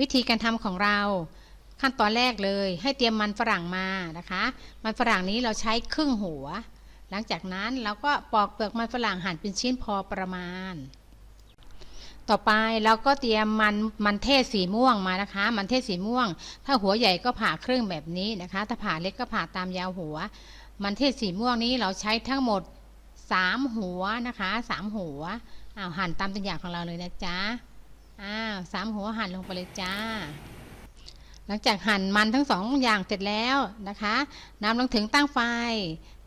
วิธีการทำของเราขั้นตอนแรกเลยให้เตรียมมันฝรั่งมานะคะ มันฝรั่งนี้เราใช้ครึ่งหัว หลังจากนั้นเราก็ปอกเปลือกมันฝรั่งหั่นเป็นชิ้นพอประมาณ ต่อไปเราก็เตรียมมันมันเทศสีม่วงมานะคะ มันเทศสีม่วง ถ้าหัวใหญ่ก็ผ่าครึ่งแบบนี้นะคะ ถ้าผ่าเล็กก็ผ่าตามยาวหัว มันเทศสีม่วงนี้เราใช้ทั้งหมด 3 หัวนะคะ 3 หัวอ้าวหั่นตามตัวอย่างของเราเลยนะจ๊ะ อ้าวสามหัวหั่นลงไปเลยจ้า หลังจากหั่นมันทั้งสองอย่างเสร็จแล้วนะคะนำลงถึงตั้งไฟ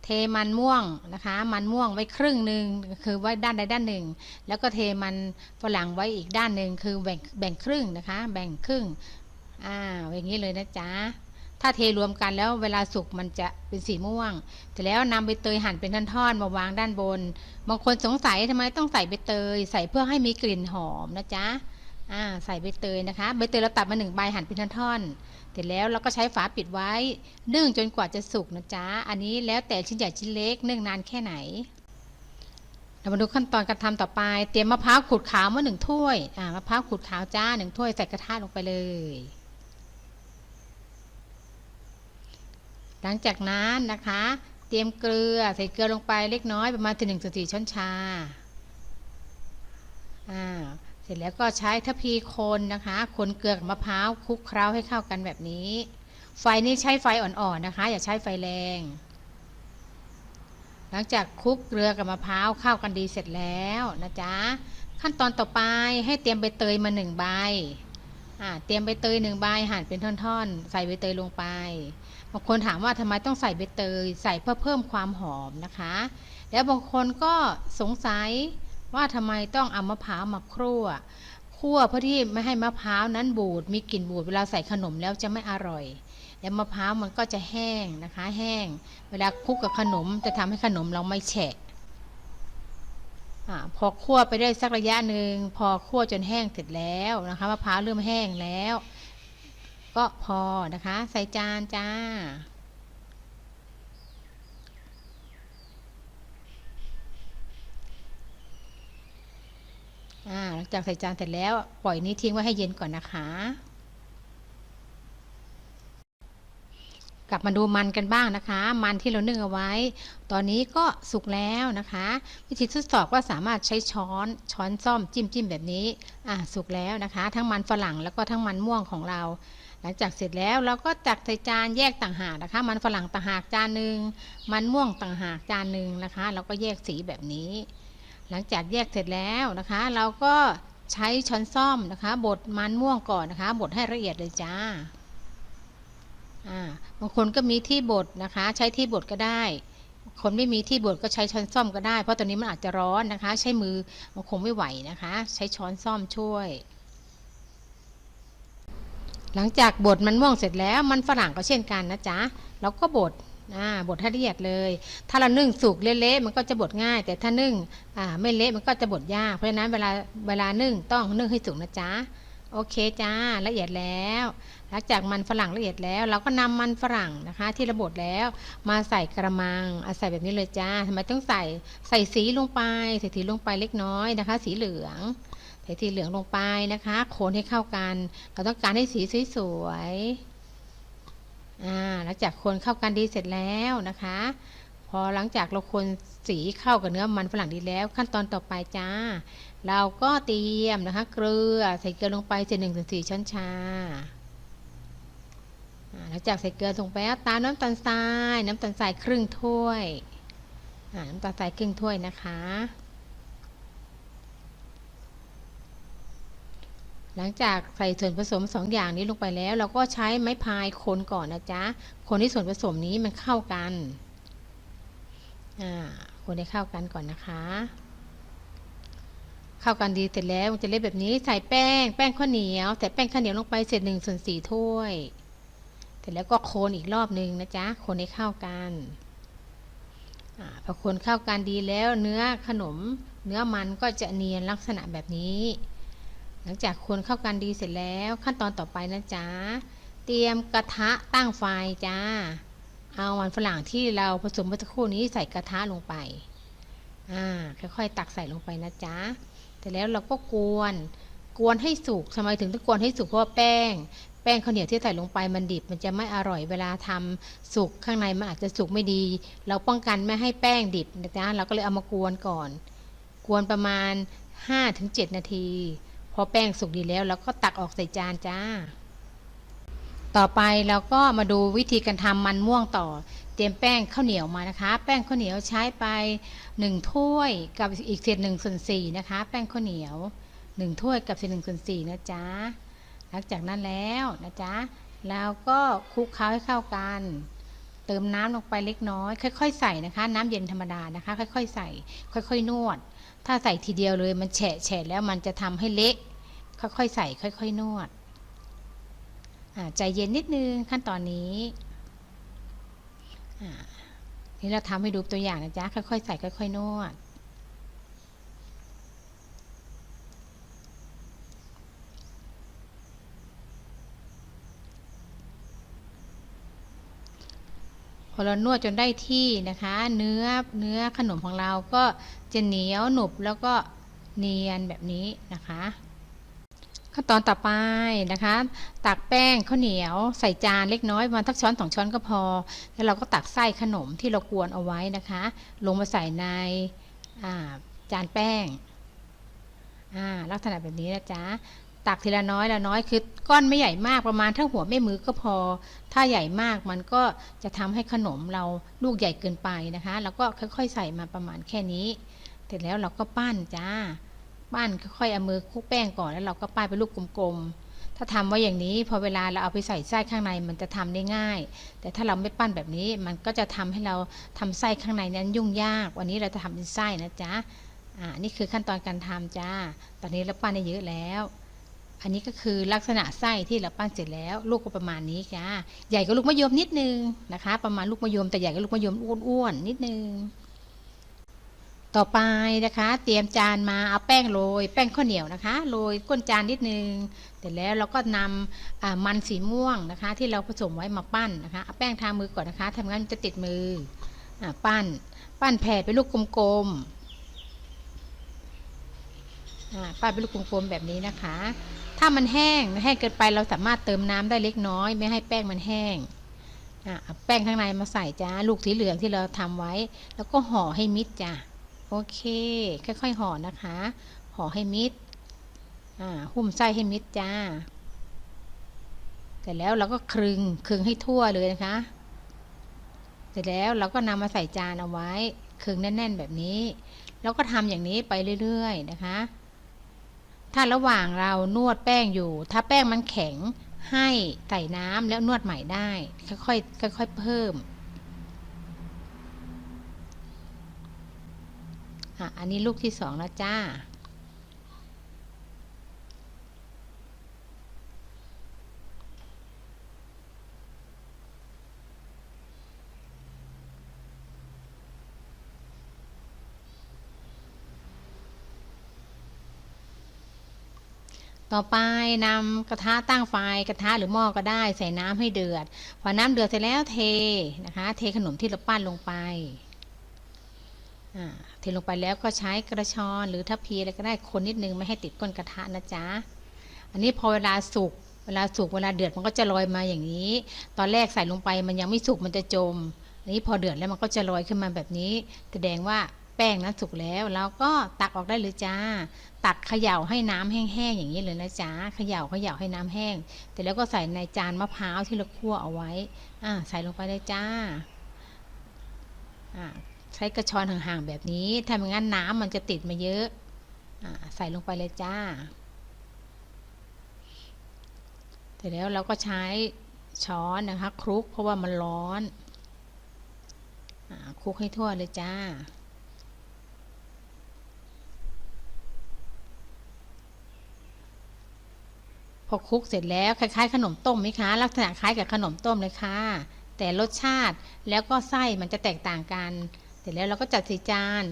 เทมันม่วงนะคะ มันม่วงไว้ครึ่งหนึ่งคือไว้ด้านใดด้านหนึ่ง แล้วก็เทมันฝรั่งไว้อีกด้านหนึ่งคือแบ่งแบ่งครึ่งนะคะ แบ่งครึ่งอ่าอย่างนี้เลยนะจ๊ะถ้าเทรวมกันแล้วเวลาสุกมันจะเป็นสีม่วงเสร็จแล้วนำใบเตยหั่นเป็นท่อนๆมาวางด้านบน บางคนสงสัยทำไมต้องใส่ใบเตย ใส่เพื่อให้มีกลิ่นหอมนะจ๊ะ อ่าใส่ใบเตยนะคะ ใบเตยเราตัดมาหนึ่งใบหั่นเป็นท่อนๆ เสร็จแล้วเราก็ใช้ฝาปิดไว้ นึ่งจนกว่าจะสุกนะจ๊ะ อันนี้แล้วแต่ชิ้นใหญ่ชิ้นเล็ก นึ่งนานแค่ไหน เรามาดูขั้นตอนการทำต่อไป เตรียมมะพร้าวขูดขาวมาหนึ่งถ้วย อ่ามะพร้าวขูดขาวจ้าหนึ่งถ้วยใส่กระทะลงไปเลย หลังจากนั้นนะคะ เตรียมเกลือใส่เกลือลงไปเล็กน้อยประมาณถึงหนึ่งส่วนสี่ช้อนชา อ่า ร็จแล้วก็ใช้ทัพพีคนนะคะคนเกลือกับมะพร้าวคลุกเคล้าให้เข้ากันแบบนี้ ไฟนี้ใช้ไฟอ่อนๆนะคะ อย่าใช้ไฟแรง หลังจากคลุกเกลือกับมะพร้าวเข้ากันดีเสร็จแล้วนะจ๊ะขั้นตอนต่อไปให้เตรียมใบเตยมาหนึ่งใบเตรียมใบเตยหนึ่งใบหั่นเป็นท่อนๆ ใส่ใบเตยลงไปบางคนถามว่าทำไมต้องใส่ใบเตยใส่เพื่อเพิ่มความหอมนะคะ แล้วบางคนก็สงสัย ว่าทำไมต้องเอามะพร้าวมาคั่วคั่วเพื่อที่ไม่ให้มะพร้าวนั้นบูดมีกลิ่นบูดเวลาใส่ขนมแล้วจะไม่อร่อย แล้วมะพร้าวมันก็จะแห้งนะคะ แห้ง เวลาคลุกกับขนมจะทำให้ขนมเราไม่แฉะอาพอคั่วไปได้สักระยะหนึ่งพอคั่วจนแห้งเสร็จแล้วนะคะมะพร้าวเริ่มแห้งแล้ว ก็พอนะคะ ใส่จานจ้า อ่าหลังจากใส่จานเสร็จแล้วปล่อยนี้ทิ้งไว้ให้เย็นก่อนนะคะ กลับมาดูมันกันบ้างนะคะ มันที่เรานึ่งเอาไว้ ตอนนี้ก็สุกแล้วนะคะ วิธีทดสอบว่าสามารถใช้ช้อนช้อนซ่อมจิ้มจิ้มแบบนี้อ่าสุกแล้วนะคะ ทั้งมันฝรั่งแล้วก็ทั้งมันม่วงของเรา หลังจากเสร็จแล้วเราก็จัดใส่จานแยกต่างหากนะคะ มันฝรั่งต่างหากจานหนึ่งมันม่วงต่างหากจานหนึ่งนะคะ เราก็แยกสีแบบนี้ หลังจากแยกเสร็จแล้วนะคะ เราก็ใช้ช้อนซ่อมนะคะบดมันม่วงก่อนนะคะบดให้ละเอียดเลยจ้าบางคนก็มีที่บดนะคะ ใช้ที่บดก็ได้ คนไม่มีที่บดก็ใช้ช้อนซ่อมก็ได้ เพราะตอนนี้มันอาจจะร้อนนะคะ ใช้มือมันคงไม่ไหวนะคะ ใช้ช้อนซ่อมช่วย หลังจากบดมันม่วงเสร็จแล้วมันฝรั่งก็เช่นกันนะจ๊ะเราก็บด บดให้ละเอียดเลย ถ้าเรานึ่งสุกเละๆมันก็จะบดง่าย แต่ถ้านึ่งอ่าไม่เละมันก็จะบดยาก เพราะฉะนั้นเวลาเวลานึ่งต้องนึ่งให้สุกนะจ๊ะโอเคจ้าละเอียดแล้วหลังจากมันฝรั่งละเอียดแล้ว เราก็นำมันฝรั่งนะคะ ที่ระบดแล้วมาใส่กระมังอาใส่แบบนี้เลยจ้าทำไมต้องใส่ใส่สีลงไปใส่สีลงไปเล็กน้อยนะคะ สีเหลืองใส่สีเหลืองลงไปนะคะ โคนให้เข้ากัน เราต้องการให้สีสวยๆ อ่าหลังจากคนเข้ากันดีเสร็จแล้วนะคะ พอหลังจากเราคนสีเข้ากับเนื้อมันฝรั่งดีแล้ว ขั้นตอนต่อไปจ้า เราก็เตรียมนะคะเกลือใส่เกลือลงไปเศษหนึ่งส่วนสี่ช้อนชาหลังจากใส่เกลือลงไปแล้วตามน้ำตาลทราย น้ำตาลทรายครึ่งถ้วยน้ำตาลทรายครึ่งถ้วยนะคะ หลังจากใส่ส่วนผสมสองอย่างนี้ลงไปแล้ว เราก็ใช้ไม้พายคนก่อนนะจ๊ะ คนที่ส่วนผสมนี้มันเข้ากันอ่าคนให้เข้ากันก่อนนะคะ เข้ากันดีเสร็จแล้วจะเละแบบนี้ใส่แป้ง แป้งข้าวเหนียวใส่แป้งข้าวเหนียวลงไปเสร็จหนึ่งส่วนสี่ถ้วย เสร็จแล้วก็โคนอีกรอบหนึ่งนะจ๊ะ คนให้เข้ากันอพอคนเข้ากันดีแล้วเนื้อขนม เนื้อมันก็จะเนียนลักษณะแบบนี้ หลังจากคนเข้ากันดีเสร็จแล้วขั้นตอนต่อไปนะจ๊ะ เตรียมกระทะตั้งไฟจ้า เอามันฝรั่งที่เราผสมเมื่อสักครู่นี้ใส่กระทะลงไป อ่า ค่อยๆ ตักใส่ลงไปนะจ๊ะแต่แล้วเราก็กวน กวนให้สุกทำไมถึงต้องกวนให้สุกเพราะาแป้ง แป้งข้าวเหนียวที่ใส่ลงไปมันดิบ มันจะไม่อร่อยเวลาทำสุกข้างในมันอาจจะสุกไม่ดี เราป้องกันไม่ให้แป้งดิบนะจ๊ะ เราก็เลยเอามากวนก่อน กวนประมาณ5-7นาที พอแป้งสุกดีแล้วเราก็ตักออกใส่จานจ้า ต่อไปเราก็มาดูวิธีการทำมันม่วงต่อ เตรียมแป้งข้าวเหนียวมานะคะ แป้งข้าวเหนียวใช้ไป 1 ถ้วยกับอีกเศษหนึ่งส่วนสี่นะคะ แป้งข้าวเหนียว 1 ถ้วยกับเศษหนึ่งส่วนสี่นะจ๊ะหลังจากนั้นแล้วนะจ๊ะแล้วก็คลุกเคล้าให้เข้ากัน เติมน้ำลงไปเล็กน้อย ค่อย ๆ ใส่นะคะ น้ำเย็นธรรมดานะคะ ค่อย ๆ ใส่ ค่อย ๆ นวด ถ้าใส่ทีเดียวเลยมันแฉะแฉะแล้วมันจะทำให้เละ ค่อยๆใส่ค่อยๆนวดใจเย็นนิดนึงขั้นตอนนี้นี่เราทำให้ดูตัวอย่างนะจ๊ะค่อยๆใส่ค่อยๆนวด อเรานวดจนได้ที่นะคะ เนื้อเนื้อขนมของเราก็จะเหนียวหนุบแล้วก็เนียนแบบนี้นะคะ ขั้นตอนต่อไปนะคะตักแป้งข้าวเหนียวใส่จานเล็กน้อยประมาณทักช้อนสองช้อนก็พอ แล้วเราก็ตักไส้ขนมที่เรากวนเอาไว้นะคะ ลงมาใส่ในจานแป้งลักษณะแบบนี้นะจ๊ะ ตักทีละน้อยละน้อยคือก้อนไม่ใหญ่มากประมาณเท่าหัวแม่มือก็พอ ถ้าใหญ่มากมันก็จะทำให้ขนมเราลูกใหญ่เกินไปนะคะ แล้วก็ค่อยๆ ใส่มาประมาณแค่นี้ เสร็จแล้วเราก็ปั้นจ้า ปั้นค่อยๆเอามือคลุกแป้งก่อนแล้วเราก็ปั้นเป็นลูกกลมๆ ถ้าทำไว้อย่างนี้พอเวลาเราเอาไปใส่ไส้ข้างในมันจะทำได้ง่าย แต่ถ้าเราไม่ปั้นแบบนี้มันก็จะทำให้เราทำไส้ข้างในนั้นยุ่งยาก วันนี้เราจะทำเป็นไส้นะจ๊ะอ่านี่คือขั้นตอนการทำจ้า ตอนนี้เราปั้นได้เยอะแล้ว อันนี้ก็คือลักษณะไส้ที่เราปั้นเสร็จแล้ว ลูกก็ประมาณนี้จ้าใหญ่กว่าลูกมะยมนิดนึงนะคะ ประมาณลูกมะยมแต่ใหญ่กว่าลูกมะยมอ้วนๆนิดนึง ต่อไปนะคะ เตรียมจานมาเอาแป้งโรยแป้งข้าวเหนียวนะคะโรยก้นจานนิดนึงเสร็จแล้วเราก็นำมันสีม่วงนะคะ ที่เราผสมไว้มาปั้นนะคะเอาแป้งทามือก่อนนะคะทำงั้นจะติดมืออปั้น ปั้นแผ่เป็นลูกกลมๆปั้นเป็นลูกกลมๆแบบนี้นะคะ ถ้ามันแห้งแห้งเกินไปเราสามารถเติมน้ำได้เล็กน้อย ไม่ให้แป้งมันแห้งแป้งข้างในมาใส่จ้าลูกสีเหลืองที่เราทำไว้ แล้วก็ห่อให้มิดจ้ะโอเค ค่อยๆห่อนะคะ ห่อให้มิดหุ้มไส้ให้มิดจ้าเสร็จแล้วเราก็คลึงคลึงให้ทั่วเลยนะคะ เสร็จแล้วเราก็นำมาใส่จานเอาไว้คลึงแน่น ๆ แบบนี้ แล้วก็ทำอย่างนี้ไปเรื่อย ๆ นะคะ ถ้าระหว่างเรานวดแป้งอยู่ ถ้าแป้งมันแข็งให้ใส่น้ำแล้วนวดใหม่ได้ ค่อยๆค่อยๆเพิ่มอะอันนี้ลูกที่สองแล้วจ้า ต่อไปนำกระทะตั้งไฟกระทะหรือหม้อก็ได้ใส่น้ำให้เดือด พอน้ำเดือดเสร็จแล้วเทนะคะ เทขนมที่เราปั้นลงไปเทลงไปแล้วก็ใช้กระชอนหรือทัพพีอะไรก็ได้คนนิดนึงไม่ให้ติดก้นกระทะนะจ๊ะ อันนี้พอเวลาสุกเวลาสุกเวลาเดือดมันก็จะลอยมาอย่างนี้ ตอนแรกใส่ลงไปมันยังไม่สุกมันจะจม อันนี้พอเดือดแล้วมันก็จะลอยขึ้นมาแบบนี้ แสดงว่า ป้งนั้นสุกแล้วเราก็ตักออกได้เลยจ้า ตักเขย่าให้น้ำแห้งๆอย่างนี้เลยนะจ๊ะเขย่าเขย่าให้น้ำแห้งแต่แล้วก็ใส่ในจานมะพร้าวที่เราคั่วเอาไว้อ่าใส่ลงไปเลยจ้าอ่าใช้กระชอนห่างๆแบบนี้ถ้าไม่งั้นน้ำมันจะติดมาเยอะอ่าใส่ลงไปเลยจ้าแต่แล้วเราก็ใช้ช้อนนะคะคลุกเพราะว่ามันร้อนอคลุกให้ทั่วเลยจ้า พอคลุกเสร็จแล้วคล้ายๆ ขนมต้มไหมคะ ลักษณะคล้ายกับขนมต้มเลยค่ะ แต่รสชาติแล้วก็ไส้มันจะแตกต่างกัน เสร็จแล้วเราก็จัดใส่จาน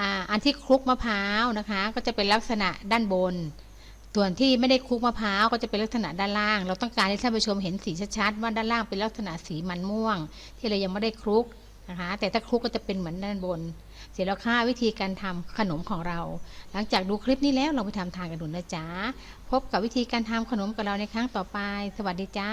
อ,อันที่คลุกมะพร้าวนะคะ ก็จะเป็นลักษณะด้านบน ส่วนที่ไม่ได้คลุกมะพร้าวก็จะเป็นลักษณะด้านล่าง เราต้องการให้ท่านผู้ชมเห็นสีชัดๆว่าด้านล่างเป็นลักษณะสีมันม่วง ที่เรายังไม่ได้คลุก นะคะ แต่ถ้าคลุกก็จะเป็นเหมือนด้านบน เสร็จแล้วค่ะวิธีการทำขนมของเรา หลังจากดูคลิปนี้แล้วเราไปทำทานกันดูนะจ๊ะ พบกับวิธีการทำขนมกับเราในครั้งต่อไป สวัสดีจ้า